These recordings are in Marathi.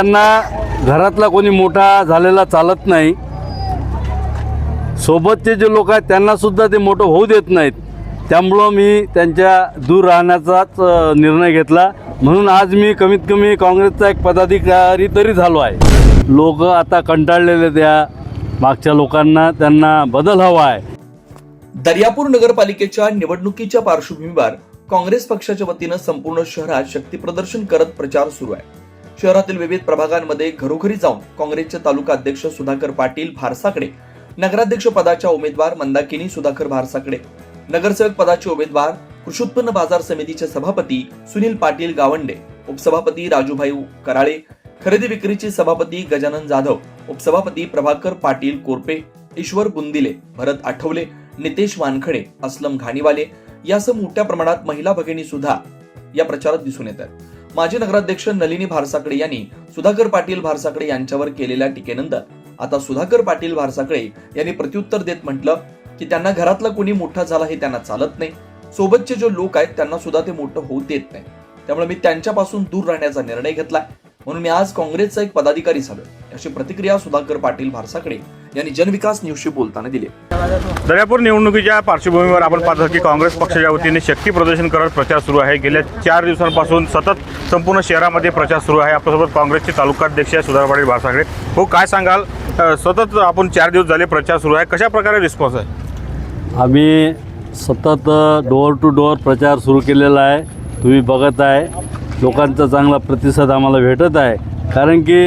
त्यांना घरातला कोणी मोठा झालेला चालत नाही. सोबतचे जे लोक आहेत त्यांना सुद्धा ते मोठं होऊ देत नाहीत. त्यामुळं मी त्यांच्या दूर राहण्याचाच निर्णय घेतला. म्हणून आज मी कमीत कमी काँग्रेसचा एक पदाधिकारी तरी झालो आहे. लोक आता कंटाळलेले त्या मागच्या लोकांना. त्यांना बदल हवा आहे. दर्यापूर नगरपालिकेच्या निवडणुकीच्या पार्श्वभूमीवर काँग्रेस पक्षाच्या वतीनं संपूर्ण शहरात शक्तीप्रदर्शन करत प्रचार सुरू आहे. शहरातील विविध प्रभागांमध्ये घरोघरी जाऊन काँग्रेसचे तालुका अध्यक्ष सुधाकर पाटील भारसाकडे नगराध्यक्ष पदाच्या उमेदवार मंदाकिनी सुधाकर भारसाकडे नगरसेवक पदाचे उमेदवार कृषी उत्पन्न बाजार समितीचे सभापती सुनील पाटील गावंडे उपसभापती राजूभाई कराळे खरेदी विक्रीचे सभापती गजानन जाधव उपसभापती प्रभाकर पाटील कोरपे ईश्वर बुंदिले भरत आठवले नितेश वानखडे असलम घाणीवाले यासह मोठ्या प्रमाणात महिला भगिनी सुद्धा या प्रचारात दिसून येत आहेत. माजी नगराध्यक्ष नलिनी भारसाकडे यांनी सुधाकर पाटील भारसाकडे यांच्यावर केलेल्या टीकेनंतर आता सुधाकर पाटील भारसाकडे यांनी प्रत्युत्तर देत म्हटलं की त्यांना घरातला कोणी मोठा झाला हे त्यांना चालत नाही. सोबतचे जे लोक आहेत त्यांना सुद्धा ते मोठं होऊ देत नाही. त्यामुळे मी त्यांच्यापासून दूर राहण्याचा निर्णय घेतला म्हणून मी आज काँग्रेसचा एक पदाधिकारी झालो अशी प्रतिक्रिया सुधाकर पाटील भारसाकडे यांनी जनविकास न्यूजशी बोलताना दिली. दर्यापूर निवडणुकीच्या पार्श्वभूमीवर आपण पाहतो की काँग्रेस पक्षाच्या वतीने शक्ती प्रदर्शन करत प्रचार सुरू आहे. गेल्या चार दिवसांपासून सतत संपूर्ण शहरामध्ये प्रचार सुरू आहे. आपल्यासोबत काँग्रेसचे तालुकाध्यक्ष सुधार पाटील भासाकडे हो काय सांगाल? सतत आपण चार दिवस झाले प्रचार सुरू आहे. कशा प्रकारे रिस्पॉन्स आहे? आम्ही सतत डोअर टू डोअर प्रचार सुरू केलेला आहे. तुम्ही बघत आहे लोकांचा चांगला प्रतिसाद आम्हाला भेटत आहे. कारण की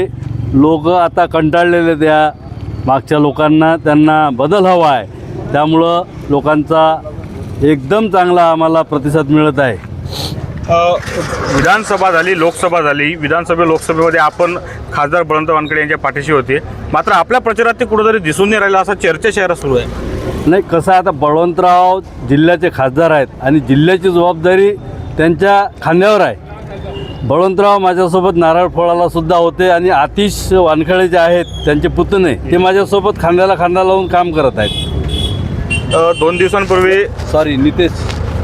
लोक आता कंटाळलेले त्या मागच्या लोकांना त्यांना बदल हवा आहे. त्यामुळं लोकांचा एकदम चांगला आम्हाला प्रतिसाद मिळत आहे. विधानसभा झाली लोकसभा झाली. विधानसभे लोकसभेमध्ये आपण खासदार बळवंत वानकडे यांच्या पाठीशी होते. मात्र आपल्या प्रचारात ते कुठेतरी दिसून नाही राहिलं असा चर्चा शहरात सुरू आहे. नाही कसं आहे आता बळवंतराव जिल्ह्याचे खासदार आहेत आणि जिल्ह्याची जबाबदारी त्यांच्या खांद्यावर आहे. बळवंतराव माझ्यासोबत नारळ फोडायला सुद्धा होते आणि आतिश वानखळे जे आहेत त्यांचे पुतणे ते माझ्यासोबत खांद्याला खांदा लावून काम करत आहेत. दोन दिवसांपूर्वी सॉरी नितेश.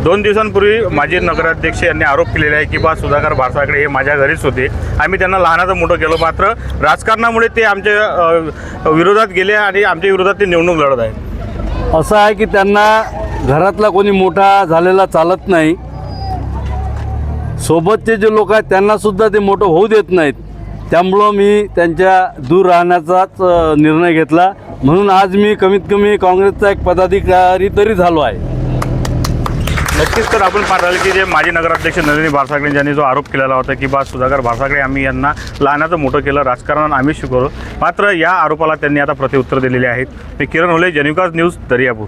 दोन दिवसांपूर्वी माजी नगराध्यक्ष यांनी आरोप केलेला आहे की बा सुधाकर भारसाकडे हे माझ्या घरीच होते. आम्ही त्यांना लहानाचं मोठं केलं मात्र राजकारणामुळे ते आमच्या विरोधात गेले आणि आमच्या विरोधात ते निवडणूक लढत आहेत. असं आहे की त्यांना घरातला कोणी मोठा झालेला चालत नाही. सोबतचे जे लोक आहेत त्यांना सुद्धा ते मोठं होऊ देत नाहीत. त्यामुळं मी त्यांच्या दूर राहण्याचाच निर्णय घेतला. म्हणून आज मी कमीत कमी काँग्रेसचा एक पदाधिकारी तरी झालो आहे. नक्कीच तर आपण पाहिलं की जे माजी नगराध्यक्ष नलिनी भारसाकडे यांनी जो आरोप केलेला होता की बा सुधाकर भारसाकडे आम्ही यांना लहानाचं मोठं केलं राजकारण आम्ही शिकवलं. मात्र या आरोपाला त्यांनी आता प्रत्युत्तर दिलेले आहेत. मी किरण होले जनिकाज न्यूज दर्यापूर.